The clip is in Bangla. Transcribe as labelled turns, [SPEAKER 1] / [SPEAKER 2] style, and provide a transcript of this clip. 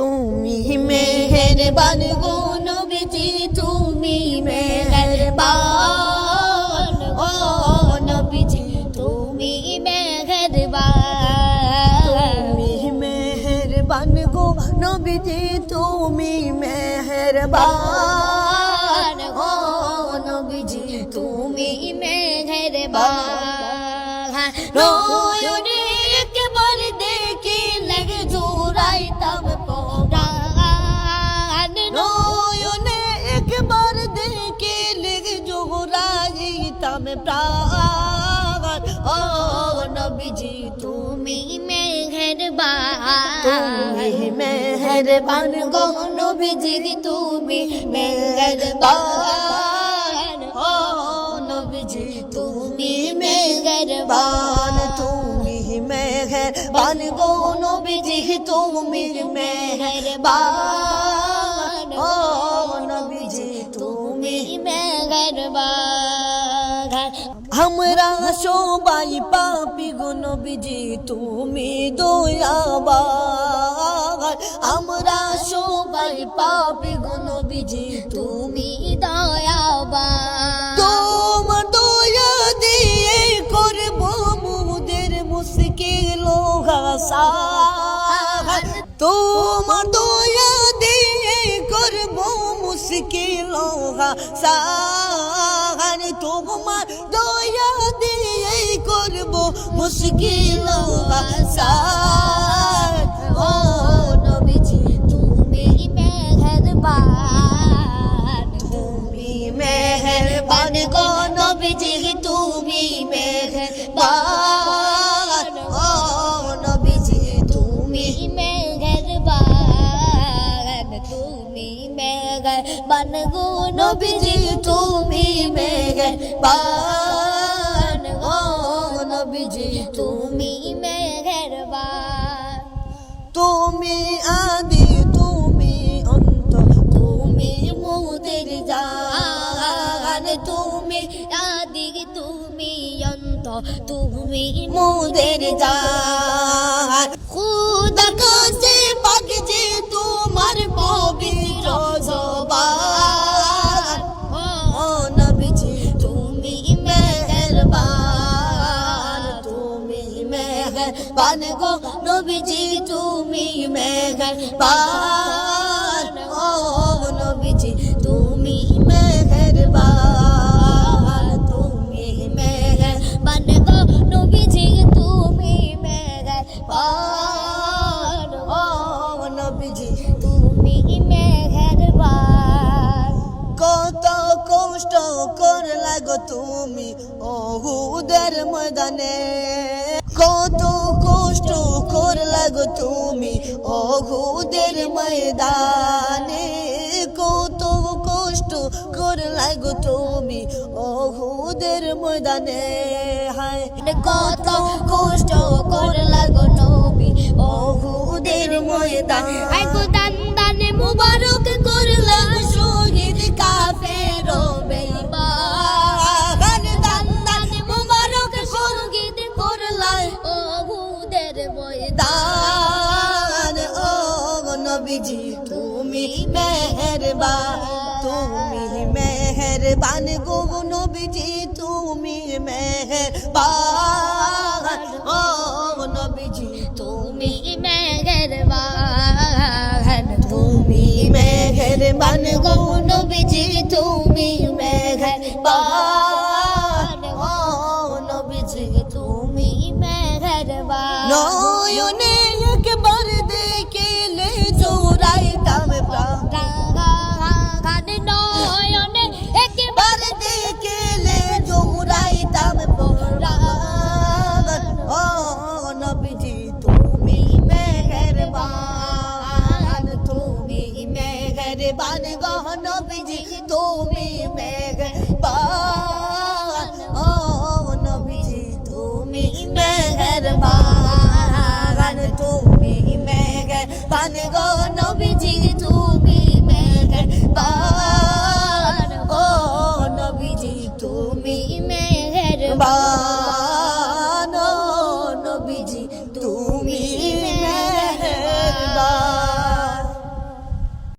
[SPEAKER 1] তুমি মেহেরবান গো নবীজি তুমি মেহেরবান ও নবীজি তুমি মেহেরবান। তুমি মেহেরবান গো নবীজি তুমি মেহেরবান ও নবীজি তুমি মেহেরবান। নয়নে ও নবীজি তুমি মেহেরবান। মেহেরবান গো নবীজি তুমি মেহেরবান। ও নবীজি তুমি মেহেরবান। তুমি মেহেরবান গো নবীজি তুমি মেহেরবান। ও নবীজি তুমি মেহেরবান। আমরা সবাই পাপি নবীজি তুমি দয়াবান আমরা সবাই পাপি নবীজি তুমি দয়াবান তোমার দয়া দিয়ে করব মুদের মুশকিল হাসান তোমার দয়া দিয়ে করব মুশকিল হাসান তোমার করব মুশকিল হাসান ও নবীজি তুমি মেহেরবান। তুমি মেহেরবান গো নবীজি তুমি মেহেরবান। ও নবীজি তুমি মেহেরবান। তুমি মেহেরবান গো নবীজি তুমি মেহেরবান। নবীজি তুমি মেহেরবান তুমি আদি তুমি অন্ত তুমি মোদের জান তুমি আদি তুমি অন্ত তুমি মোদের জান মেহেরবান গো নবীজি, তুমি মেহেরবান ও নবীজি, তুমি মেহেরবান তুমি মেহেরবান গো নবীজি, তুমি মেহেরবান ও নবীজি, তুমি মেহেরবান কত কষ্ট করলা গো তুমি ওহুদের ময়দানে। কত কষ্ট করলাগ তুমি অঘুদের ময়দানে। কত কষ্ট করলাগ তুমি অঘুদের ময়দানে। হায়, কত কষ্ট করলাগ তুমি অঘুদের ময়দান। নবীজি তুমি মেহেরবান তুমি মেহেরবান গো নবীজি, তুমি মেহেরবান। ও নবীজি, তুমি মেহেরবান তুমি মেহেরবান গো নবীজি, তুমি তুমি মেঘ ও নবীজি, তুমি মেঘের বাগান। তুমি মেঘ পান গো নবীজি, তুমি মেঘ বাগান। ও নবীজি, তুমি মেঘের বাগান।